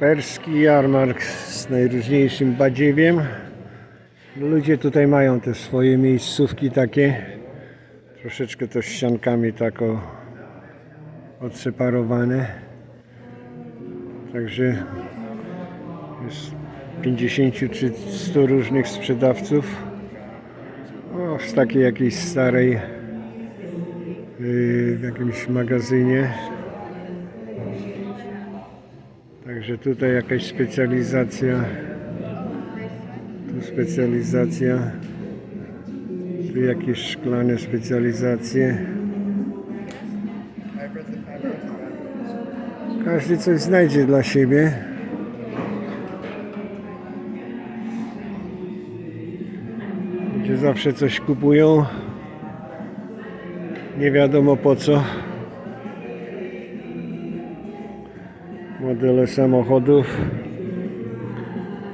Perski jarmark z najróżniejszym badziewiem. Ludzie tutaj mają te swoje miejscówki takie. Troszeczkę to ściankami tak o, odseparowane. Także jest 50 czy 100 różnych sprzedawców. O, w takiej jakiejś starej yy, w jakimś magazynie. Także tutaj jakaś specjalizacja. Tu specjalizacja. Tu jakieś szklane specjalizacje. Każdy coś znajdzie dla siebie. Ludzie zawsze coś kupują. Nie wiadomo po co. Modele samochodów.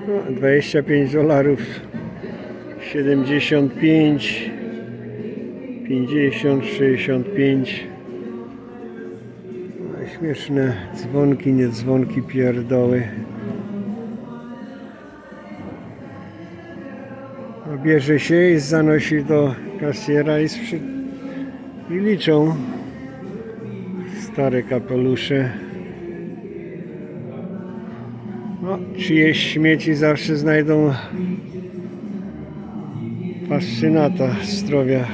No, 25 dolarów. 75 50 65 no, Śmieszne dzwonki, nie dzwonki, pierdoły. No, bierze się i zanosi do kasjera i, sprzy... i liczą stare kapelusze. No, czyjeś śmieci zawsze znajdą fascynata zdrowia